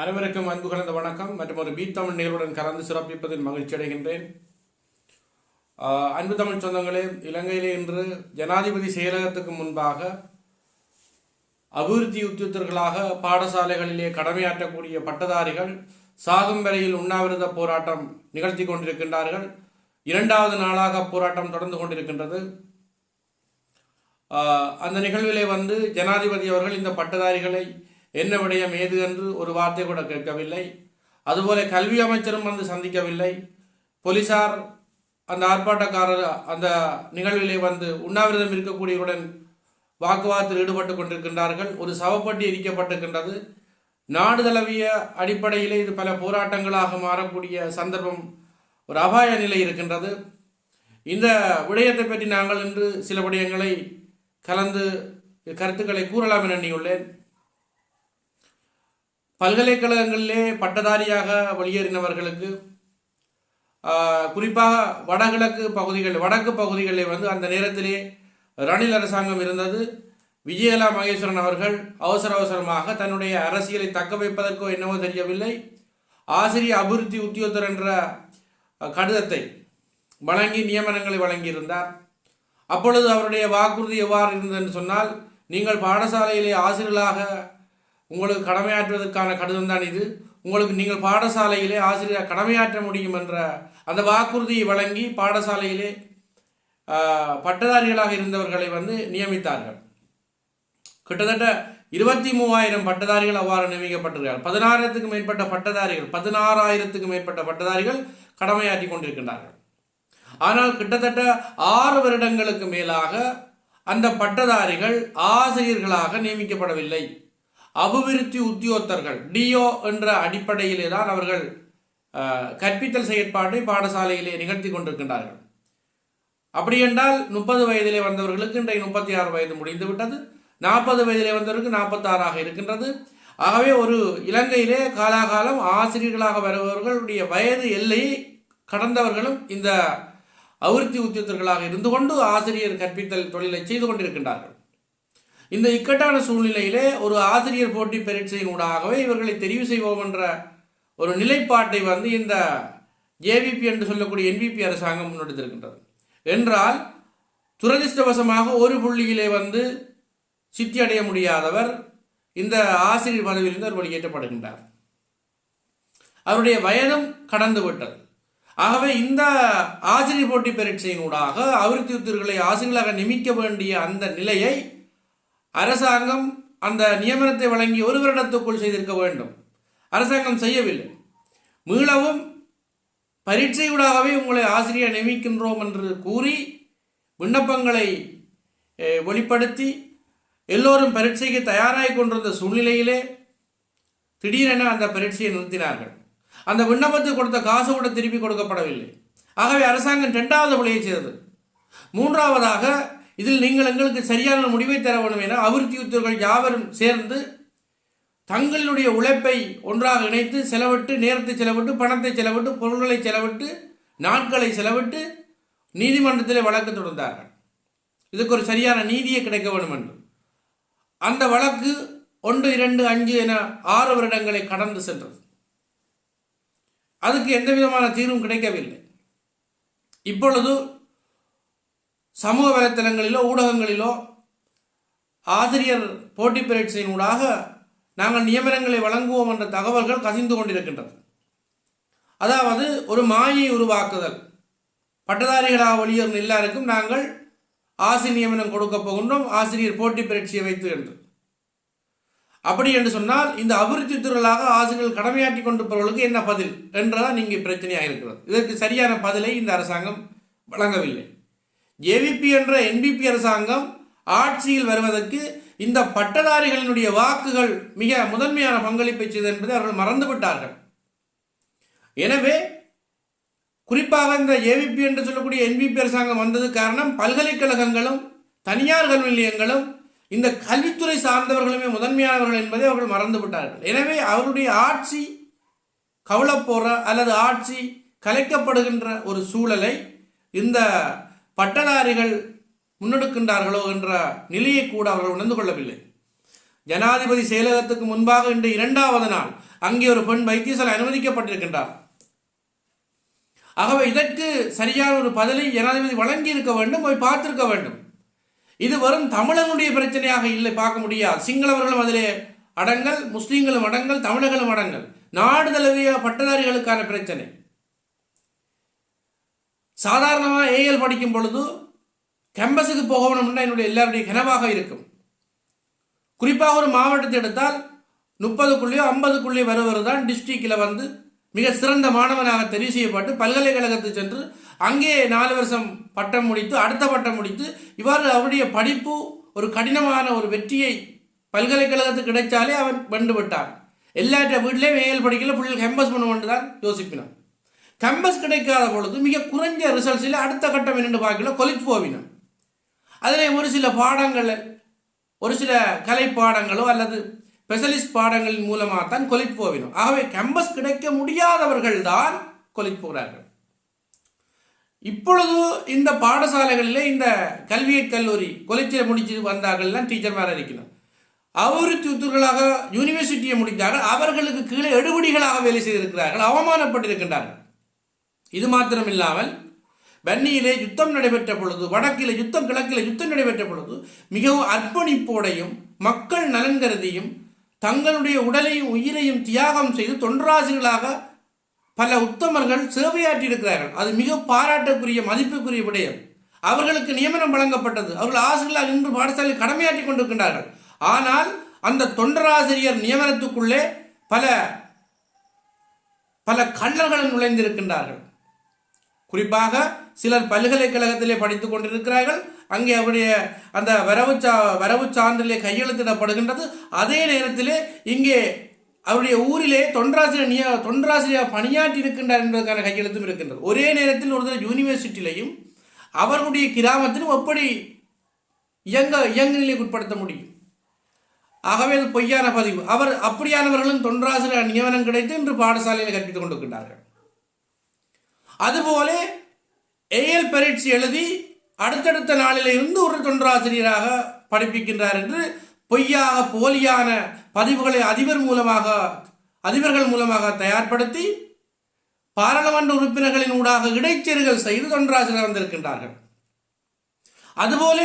அனைவருக்கும் அன்பு கலந்த வணக்கம். மற்றும் ஒரு பி தமிழ் நிகழ்வுடன் கலந்து சிறப்பிப்பதில் மகிழ்ச்சி அடைகின்றேன். அன்பு தமிழ் சொந்தங்களே இலங்கையிலே இன்று ஜனாதிபதி செயலகத்துக்கு முன்பாக அபிவிருத்தி உத்தியோகத்தர்களாக பாடசாலைகளிலே கடமையாற்றக்கூடிய பட்டதாரிகள் சாகும் வரையில் உண்ணாவிரத போராட்டம் நிகழ்த்தி கொண்டிருக்கின்றார்கள். இரண்டாவது நாளாக போராட்டம் தொடர்ந்து கொண்டிருக்கின்றது. அந்த நிகழ்விலே வந்து ஜனாதிபதி அவர்கள் இந்த பட்டதாரிகளை என்ன விடயம் ஏது என்று ஒரு வார்த்தை கூட கேட்கவில்லை. அதுபோல கல்வி அமைச்சரும் வந்து சந்திக்கவில்லை. போலீசார் அந்த ஆர்ப்பாட்டக்காரர் அந்த நிகழ்விலே வந்து உண்ணாவிரதம் இருக்கக்கூடியவருடன் வாக்குவாதத்தில் ஈடுபட்டு கொண்டிருக்கின்றார்கள். ஒரு சவப்பட்டி எரிக்கப்பட்டிருக்கின்றது. நாடு தழுவிய அடிப்படையிலே இது பல போராட்டங்களாக மாறக்கூடிய சந்தர்ப்பம் ஒரு அபாய நிலை இருக்கின்றது. இந்த விடயத்தை பற்றி நாங்கள் இன்று சில விடயங்களை கலந்து கருத்துக்களை கூறலாம் என எண்ணியுள்ளேன். பல்கலைக்கழகங்களிலே பட்டதாரியாக வெளியேறினவர்களுக்கு குறிப்பாக வடகிழக்கு பகுதிகள் வடக்கு பகுதிகளில் வந்து அந்த நேரத்திலே ரணில் அரசாங்கம் இருந்தது. விஜயலா மகேஸ்வரன் அவர்கள் அவசர அவசரமாக தன்னுடைய அரசியலை தக்க வைப்பதற்கோ என்னவோ தெரியவில்லை. ஆசிரியர் அபிவிருத்தி உத்தியோகத்தர் என்ற கடிதத்தை வழங்கி நியமனங்களை வழங்கியிருந்தார். அப்பொழுது அவருடைய வாக்குறுதி எவ்வாறு இருந்தது என்று சொன்னால் நீங்கள் பாடசாலையிலே ஆசிரியர்களாக உங்களுக்கு கடமையாற்றுவதற்கான கடிதம் தான் இது. உங்களுக்கு நீங்கள் பாடசாலையிலே ஆசிரியர் கடமையாற்ற முடியும் என்ற அந்த வாக்குறுதியை வழங்கி பாடசாலையிலே பட்டதாரிகளாக இருந்தவர்களை வந்து நியமித்தார்கள். கிட்டத்தட்ட இருபத்தி மூவாயிரம் பட்டதாரிகள் அவ்வாறு நியமிக்கப்பட்டிருக்கிறார்கள். பதினாயிரத்துக்கு மேற்பட்ட பட்டதாரிகள் பதினாறாயிரத்துக்கு மேற்பட்ட பட்டதாரிகள் கடமையாற்றி கொண்டிருக்கின்றார்கள். ஆனால் கிட்டத்தட்ட ஆறு வருடங்களுக்கு மேலாக அந்த பட்டதாரிகள் ஆசிரியர்களாக நியமிக்கப்படவில்லை. அபிவிருத்தி உத்தியோகத்தர்கள் டிஓ என்ற அடிப்படையிலே தான் அவர்கள் கற்பித்தல் செயற்பாட்டை பாடசாலையிலே நிகழ்த்தி கொண்டிருக்கின்றார்கள். அப்படி என்றால் முப்பது வயதிலே வந்தவர்களுக்கு இன்றைக்கு முப்பத்தி ஆறு வயது முடிந்து விட்டது. நாற்பது வயதிலே வந்தவருக்கு நாற்பத்தாறாக இருக்கின்றது. ஆகவே ஒரு இலங்கையிலே காலாகாலம் ஆசிரியர்களாக வருபவர்களுடைய வயது எல்லையை கடந்தவர்களும் இந்த அபிவிருத்தி உத்தியோகத்தர்களாக இருந்து கொண்டு ஆசிரியர் கற்பித்தல் தொழிலை செய்து கொண்டிருக்கின்றார்கள். இந்த இக்கட்டான சூழ்நிலையிலே ஒரு ஆசிரியர் போட்டி பரீட்சையின் ஊடாகவே இவர்களை தெரிவு செய்வோம் என்ற ஒரு நிலைப்பாட்டை வந்து இந்த ஏவிபி என்று சொல்லக்கூடிய என்பிபி அரசாங்கம் முன்னெடுத்திருக்கின்றது. என்றால் துரதிர்ஷ்டவசமாக ஒரு புள்ளியிலே வந்து சித்தி அடைய முடியாதவர் இந்த ஆசிரியர் பதவியிலிருந்து அவர் வெளியேற்றப்படுகின்றார். அவருடைய வயதும் கடந்து விட்டது. ஆகவே இந்த ஆசிரியர் போட்டி பரீட்சையினூடாக அபிவிருத்தி உத்தியர்களை ஆசிரியர்களாக நியமிக்க வேண்டிய அந்த நிலையை அரசாங்கம் அந்த நியமனத்தை வழங்கி ஒரு வருடத்துக்குள் செய்திருக்க வேண்டும். அரசாங்கம் செய்யவில்லை. மீளவும் பரீட்சையூடாகவே உங்களை ஆசிரியர் நியமிக்கின்றோம் என்று கூறி விண்ணப்பங்களை வெளிப்படுத்தி எல்லோரும் பரீட்சைக்கு தயாராகி கொண்டிருந்த சூழ்நிலையிலே திடீரென அந்த பரீட்சையை நிறுத்தினார்கள். அந்த விண்ணப்பத்துக்கு கொடுத்த காசு கூட திருப்பி கொடுக்கப்படவில்லை. ஆகவே அரசாங்கம் இரண்டாவது பிழையை செய்தது. மூன்றாவதாக இதில் நீங்கள் எங்களுக்கு சரியான முடிவை தர வேண்டும் என அபிவிருத்தி உத்தியோகர்கள் யாவரும் சேர்ந்து தங்களுடைய உழைப்பை ஒன்றாக இணைத்து செலவிட்டு நேரத்தை செலவிட்டு பணத்தை செலவிட்டு பொருள்களை செலவிட்டு நாட்களை செலவிட்டு நீதிமன்றத்தில் வழக்கு தொடர்ந்தார்கள் இதுக்கு ஒரு சரியான நீதியை கிடைக்க வேண்டும் என்று. அந்த வழக்கு ஒன்று இரண்டு அஞ்சு என ஆறு வருடங்களை கடந்து சென்றது. அதுக்கு எந்த விதமான தீர்வும் கிடைக்கவில்லை. இப்பொழுது சமூக வலைத்தளங்களிலோ ஊடகங்களிலோ ஆசிரியர் போட்டி பரீட்சையினூடாக நாங்கள் நியமனங்களை வழங்குவோம் என்ற தகவல்கள் கசிந்து கொண்டிருக்கின்றது. அதாவது ஒரு மாயை உருவாக்குதல். பட்டதாரிகளாக வெளியேறும் எல்லாருக்கும் நாங்கள் ஆசிரியர் நியமனம் கொடுக்க போகின்றோம் ஆசிரியர் போட்டி பரீட்சையை வைத்து என்று. அப்படி என்று சொன்னால் இந்த அபிவிருத்தி துறைகளாக ஆசிரியர்கள் கடமையாற்றி கொண்டிருப்பவர்களுக்கு என்ன பதில்? என்றதான் இங்கே பிரச்சனையாக இருக்கிறது இதற்கு சரியான பதிலை இந்த அரசாங்கம் வழங்கவில்லை. ஏவிபி என்ற என்பிபி அரசாங்கம் ஆட்சியில் வருவதற்கு இந்த பட்டதாரிகளினுடைய வாக்குகள் மிக முதன்மையான பங்களிப்பை செய்தது என்பதை அவர்கள் மறந்துவிட்டார்கள். எனவே குறிப்பாக இந்த ஏவிபி என்று சொல்லக்கூடிய என்பிபி அரசாங்கம் வந்தது காரணம் பல்கலைக்கழகங்களும் தனியார் கல்வி நிலையங்களும் இந்த கல்வித்துறை சார்ந்தவர்களுமே முதன்மையானவர்கள் என்பதை அவர்கள் மறந்துவிட்டார்கள். எனவே அவருடைய ஆட்சி கவலைப்போற அல்லது ஆட்சி கலைக்கப்படுகின்ற ஒரு சூழலை இந்த பட்டதாரிகள் முன்னெடுக்கின்றார்களோ என்ற நிலையை கூட அவர்கள் உணர்ந்து கொள்ளவில்லை. ஜனாதிபதி செயலகத்துக்கு முன்பாக இன்று இரண்டாவது நாள் அங்கே ஒரு பெண் வைத்தியசாலை அனுமதிக்கப்பட்டிருக்கின்றார். ஆகவே இதற்கு சரியான ஒரு பதிலை ஜனாதிபதி வழங்கி இருக்க வேண்டும் போய் பார்த்திருக்க வேண்டும். இது வெறும் தமிழனுடைய பிரச்சனையாக இல்லை பார்க்க முடியாது. சிங்களவர்களும் அதிலே அடங்கல் முஸ்லீம்களும் அடங்கல் தமிழர்களும் அடங்கல். நாடு தழுவிய பட்டதாரிகளுக்கான பிரச்சனை. சாதாரணமாக ஏஎல் படிக்கும் பொழுது கேம்பஸுக்கு போகணும்னா என்னுடைய எல்லாருடைய கனவாக இருக்கும். குறிப்பாக ஒரு மாவட்டத்தை எடுத்தால் முப்பதுக்குள்ளேயோ ஐம்பதுக்குள்ளேயோ வருவது தான் டிஸ்ட்ரிக்டில் வந்து மிக சிறந்த மாணவனாக தெரிவு செய்யப்பட்டு பல்கலைக்கழகத்துக்கு சென்று அங்கே நாலு வருஷம் பட்டம் முடித்து அடுத்த பட்டம் முடித்து இவ்வாறு அவருடைய படிப்பு ஒரு கடினமான ஒரு வெற்றியை பல்கலைக்கழகத்துக்கு கிடைச்சாலே அவன் வென்று விட்டான். எல்லாற்ற வீட்டிலையும் வேல் படிக்கல பிள்ளைகள் கேம்பஸ் பண்ணுவோன்னு தான் யோசிப்பினான் கம்பஸ் கிடைக்காத பொழுது மிக குறைஞ்ச ரிசல்ட்ஸில் அடுத்த கட்டம் என்னென்று பார்க்கல கொலிட் அதில் ஒரு சில பாடங்கள் ஒரு சில கலை பாடங்களோ அல்லது ஸ்பெஷலிஸ்ட் பாடங்களின் மூலமாக தான் கொலிட் போவினோம் ஆகவே கேம்பஸ் கிடைக்க முடியாதவர்கள் தான் கொலிட் போகிறார்கள் இப்பொழுது இந்த பாடசாலைகளில் இந்த கல்வியை கல்லூரி கொலைச்சியை முடிச்சு வந்தார்கள்லாம் டீச்சர் மேலே இருக்கணும் அபிவிருத்திகளாக யூனிவர்சிட்டியை முடித்தார்கள். அவர்களுக்கு கீழே எடுபடிகளாக வேலை செய்திருக்கிறார்கள். அவமானப்பட்டிருக்கின்றார்கள். இது மாத்திரம் இல்லாமல் வன்னியிலே யுத்தம் நடைபெற்ற பொழுது வடக்கிலே யுத்தம் கிழக்கிலே யுத்தம் நடைபெற்ற பொழுது மிகவும் அர்ப்பணிப்போடையும் மக்கள் நலன் கருதியும் தங்களுடைய உடலையும் உயிரையும் தியாகம் செய்து தொண்டராசிகளாக பல உத்தமர்கள் சேவையாற்றி இருக்கிறார்கள் அது மிக பாராட்டக்குரிய மதிப்புக்குரிய விடயம். அவர்களுக்கு நியமனம் வழங்கப்பட்டது. அவர்கள் ஆசிரியர்களாக இன்று பாடசாலையில் கடமையாற்றி கொண்டிருக்கின்றார்கள். ஆனால் அந்த தொண்டராசிரியர் நியமனத்துக்குள்ளே பல பல கள்ளர்கள் நுழைந்திருக்கின்றார்கள். குறிப்பாக சிலர் பல்கலைக்கழகத்திலே படித்துக் கொண்டிருக்கிறார்கள். அங்கே அவருடைய அந்த வரவு சா வரவு சான்றிலே கையெழுத்திடப்படுகின்றது. அதே நேரத்திலே இங்கே அவருடைய ஊரிலே தொண்டராசிரியர் நிய தொண்டராசிரியர் பணியாற்றி இருக்கின்றார் என்பதற்கான கையெழுத்தும் இருக்கின்றது. ஒரே நேரத்தில் ஒரு யூனிவர்சிட்டியிலையும் அவர்களுடைய கிராமத்திலும் எப்படி இயங்க இயங்க நிலைக்கு உட்படுத்த முடியும். ஆகவே அது பொய்யான பதிவு. அவர் அப்படியானவர்களும் தொண்டராசிரியர் நியமனம் கிடைத்து இன்று பாடசாலையில் கற்பித்துக் கொண்டிருக்கின்றார்கள். அதுபோல ஏஎல் பரீட்சை எழுதி அடுத்தடுத்த நாளில் இருந்து ஒரு தொண்டராசிரியராக படிப்பிக்கின்றார் என்று பொய்யாக போலியான பதிவுகளை அதிபர் மூலமாக அதிபர்கள் மூலமாக தயார்படுத்தி பாராளுமன்ற உறுப்பினர்களின் ஊடாக இடைச்செருகள் செய்து தொன்றாசிரியர் வந்திருக்கின்றார்கள். அதுபோல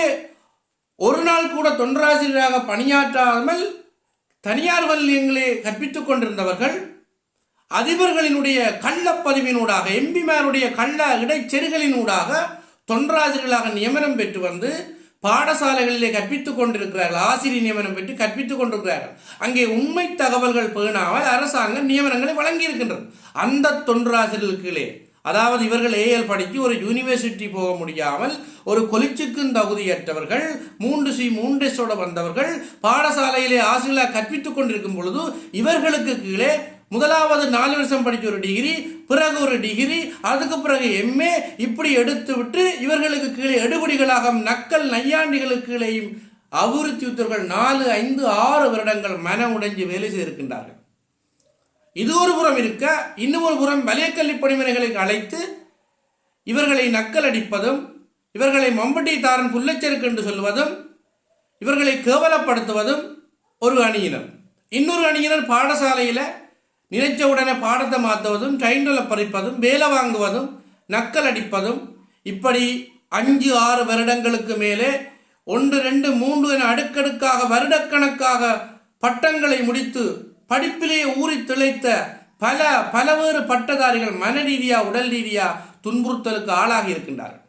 ஒரு நாள் கூட தொண்டராசிரியராக பணியாற்றாமல் தனியார் வல்லியங்களே கற்பித்துக் கொண்டிருந்தவர்கள் அதிபர்களினுடைய கள்ளப்பதிவினூடாக எம்பிமாருடைய கள்ள இடைச்செருகளினூடாக தொண்டராஜர்களாக நியமனம் பெற்று வந்து பாடசாலைகளிலே கற்பித்துக் கொண்டிருக்கிறார்கள். ஆசிரியர் நியமனம் பெற்று கற்பித்துக் கொண்டிருக்கிறார்கள். அங்கே உண்மை தகவல்கள் பேணாமல் அரசாங்கம் நியமனங்களை வழங்கியிருக்கின்றது. அந்த தொண்டராசிரியர்களுக்கு அதாவது இவர்கள் ஏஎல் படித்து ஒரு யூனிவர்சிட்டி போக முடியாமல் ஒரு கொலிச்சுக்கும் தகுதியற்றவர்கள் மூன்று சி மூன்றெஸோட வந்தவர்கள் பாடசாலையிலே ஆசிரியர்களாக கற்பித்துக் கொண்டிருக்கும் பொழுது இவர்களுக்கு கீழே முதலாவது நாலு வருஷம் படித்த ஒரு டிகிரி பிறகு ஒரு டிகிரி அதுக்கு பிறகு எம்ஏ இப்படி எடுத்து விட்டு இவர்களுக்கு கீழே எடுபடிகளாக நக்கல் நையாண்டிகளுக்கு கீழேயும் அபிவிருத்தி உத்தர்கள் நாலு ஐந்து ஆறு வருடங்கள் மன உடைஞ்சு வேலை செய்திருக்கின்றார்கள். இது ஒரு புறம் இருக்க இன்னும் ஒரு புறம் வலியக்கல்வி பணிமனைகளை அழைத்து இவர்களை நக்கல் அடிப்பதும் இவர்களை மம்பட்டி தாரன் புல்லச்சருக்கு என்று சொல்வதும் இவர்களை கேவலப்படுத்துவதும் ஒரு அணியினர். இன்னொரு அணியினர் பாடசாலையில் நினைச்ச உடனே பாடத்தை மாற்றுவதும் ட்ரைனில் பறிப்பதும் வேலை வாங்குவதும் நக்கல் அடிப்பதும் இப்படி அஞ்சு ஆறு வருடங்களுக்கு மேலே ஒன்று ரெண்டு மூன்று என அடுக்கடுக்காக வருடக்கணக்காக பட்டங்களை முடித்து படிப்பிலேயே ஊறி திளைத்த பல பலவேறு பட்டதாரிகள் மன ரீதியா உடல் ரீதியா துன்புறுத்தலுக்கு ஆளாகி இருக்கின்றார்கள்.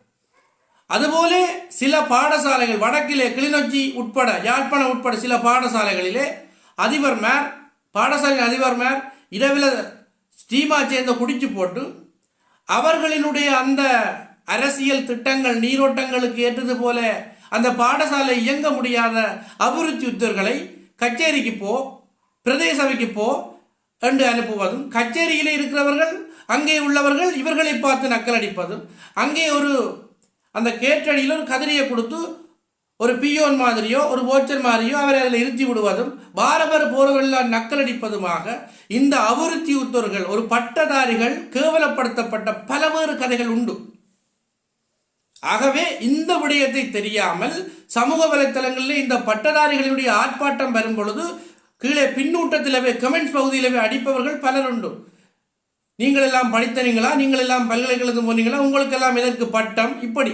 அதுபோல சில பாடசாலைகள் வடக்கிலே கிளிநொச்சி உட்பட யாழ்ப்பாணம் உட்பட சில பாடசாலைகளிலே அதிபர் மேர் பாடசாலையின் அதிபர் மேர் இரவில் ஸ்டீமா சேர்ந்த குடிச்சு போட்டு அவர்களினுடைய அந்த அரசியல் திட்டங்கள் நீரோட்டங்களுக்கு ஏற்றது போல அந்த பாடசாலை இயங்க முடியாத அபிவிருத்தி உத்தர்களை கச்சேரிக்கு போ பிரதேச சபைக்கு போ என்று அனுப்புவதும் கச்சேரியில் இருக்கிறவர்கள் அங்கே உள்ளவர்கள் இவர்களை பார்த்து நக்கலடிப்பதும் அங்கே ஒரு அந்த கேட்டடியில் ஒரு கதிரியை கொடுத்து ஒரு பியோன் மாதிரியோ ஒரு போச்சர் மாதிரியோ அவரை அதில் இருத்தி விடுவதும் பாரபர் போர்வெல்லாம் நக்கலடிப்பதுமாக இந்த அபிவிருத்தி உத்தவர்கள் ஒரு பட்டதாரிகள் கேவலப்படுத்தப்பட்ட பலவேறு கதைகள் உண்டு. ஆகவே இந்த விடயத்தை தெரியாமல் சமூக வலைத்தளங்களில் இந்த பட்டதாரிகளுடைய ஆர்ப்பாட்டம் வரும் பொழுது கீழே பின்னூட்டத்திலவே கமெண்ட்ஸ் பகுதியிலவே அடிப்பவர்கள் பலர் உண்டு. நீங்கள் எல்லாம் படித்தனீங்களா? நீங்கள் எல்லாம் பல்கலைக்கழகம் போனீங்களா? உங்களுக்கெல்லாம் எதற்கு பட்டம்? இப்படி.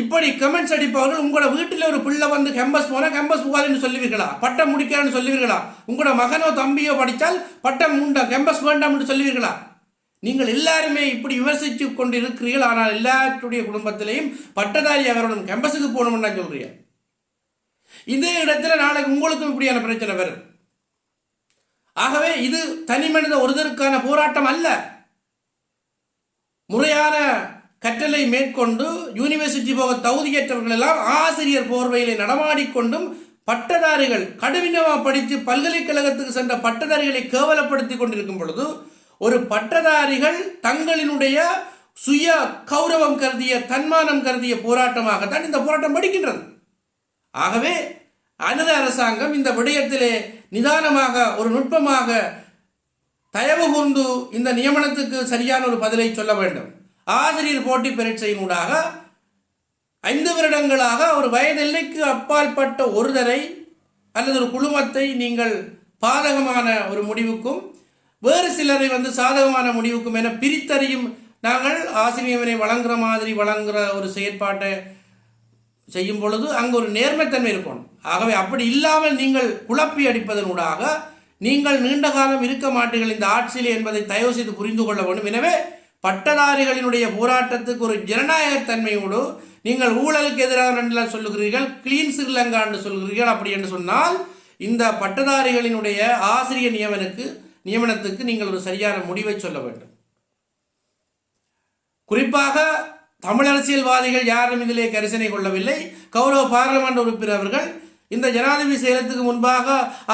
இப்படி கமெண்ட்ஸ் அடிப்பவர்கள் உங்களோட வீட்டில் ஒரு பிள்ளை வந்து கேம்பஸ் போனால் கேம்பஸ் போகாதுன்னு சொல்லுவீர்களா? பட்டம் முடிக்கிறான்னு சொல்லுவீர்களா? உங்களோட மகனோ தம்பியோ படித்தால் பட்டம் உண்டா? கேம்பஸ் வேண்டாம் என்று சொல்லுவீர்களா? நீங்கள் எல்லாருமே இப்படி விமர்சித்து கொண்டு இருக்கிறீர்கள் ஆனால் எல்லாருடைய குடும்பத்திலையும் பட்டதாரி அவர்களும் கேம்பஸுக்கு போகணும்னு நான் சொல்றீங்க. இதே இடத்துல நாளைக்கு உங்களுக்கும் இப்படியான பிரச்சனை வரும். ஆகவே இது தனி மனித ஒருதருக்கான போராட்டம் அல்ல. முறையான கற்றலை மேற்கொண்டு யூனிவர்சிட்டி போக தகுதியற்றவர்கள் எல்லாம் ஆசிரியர் போர்வையிலே நடமாடிக்கொண்டும் பட்டதாரிகள் கடுமினமாக படித்து பல்கலைக்கழகத்துக்கு சென்ற பட்டதாரிகளை கேவலப்படுத்தி கொண்டிருக்கும் பொழுது ஒரு பட்டதாரிகள் தங்களினுடைய சுய கௌரவம் கருதிய தன்மானம் கருதிய போராட்டமாகத்தான் இந்த போராட்டம் படிக்கின்றது. ஆகவே அனுத அரசாங்கம் இந்த விடயத்திலே நிதானமாக ஒரு நுட்பமாக தயவு கூர்ந்து இந்த நியமனத்துக்கு சரியான ஒரு பதிலை சொல்ல வேண்டும். ஆசிரியர் போட்டி பரீட்சையினூடாக ஐந்து வருடங்களாக ஒரு வயது எல்லைக்கு அப்பாற்பட்ட ஒருதரை அல்லது ஒரு குழுமத்தை நீங்கள் பாதகமான ஒரு முடிவுக்கும் வேறு சிலரை வந்து சாதகமான முடிவுக்கும் என பிரித்தறியும் நாங்கள் ஆசிரியரை வழங்குற மாதிரி வழங்குற ஒரு செயற்பாட்டை செய்யும் பொழுது அங்கு ஒரு நேர்மைத்தன்மை இருக்கும். ஆகவே அப்படி இல்லாமல் நீங்கள் குழப்பி அடிப்பதனூடாக நீங்கள் நீண்ட காலம் இருக்க மாட்டீர்கள் இந்த ஆட்சியில் என்பதை தயவு செய்து புரிந்து கொள்ள வேண்டும். எனவே பட்டதாரிகளினுடைய போராட்டத்துக்கு ஒரு ஜனநாயகத்தன்மையோடு நீங்கள் ஊழலுக்கு எதிராக சொல்லுகிறீர்கள் கிளீன் ஸ்ரீலங்கா என்று சொல்கிறீர்கள் அப்படி என்று சொன்னால் இந்த பட்டதாரிகளினுடைய ஆசிரியர் நியமனுக்கு நியமனத்துக்கு நீங்கள் ஒரு சரியான முடிவை சொல்ல வேண்டும். குறிப்பாக தமிழ் அரசியல்வாதிகள் யாரும் இதிலே கரிசனை கொள்ளவில்லை. கௌரவ பாராளுமன்ற உறுப்பினர் அவர்கள் இந்த ஜனாதிபதி சேலத்துக்கு முன்பாக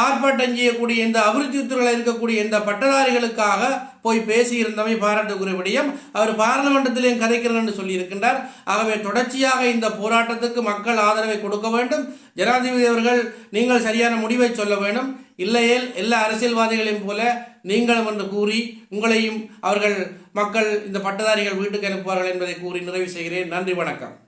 ஆர்ப்பாட்டம் செய்யக்கூடிய இந்த அபிவிருத்தி இருக்கக்கூடிய இந்த பட்டதாரிகளுக்காக போய் பேசியிருந்தமை பாராட்டுக்குரிய விடயம் அவர் பாராளுமன்றத்திலேயும் கதைக்கிறேன் என்று சொல்லியிருக்கின்றார். ஆகவே தொடர்ச்சியாக இந்த போராட்டத்துக்கு மக்கள் ஆதரவை கொடுக்க வேண்டும். ஜனாதிபதி அவர்கள் நீங்கள் சரியான முடிவை சொல்ல வேண்டும். இல்லையேல் எல்லா அரசியல்வாதிகளையும் போல நீங்களும் என்று கூறி உங்களையும் அவர்கள் மக்கள் இந்த பட்டதாரிகள் வீட்டுக்கு அனுப்புவார்கள் என்பதை கூறி நிறைவு செய்கிறேன். நன்றி வணக்கம்.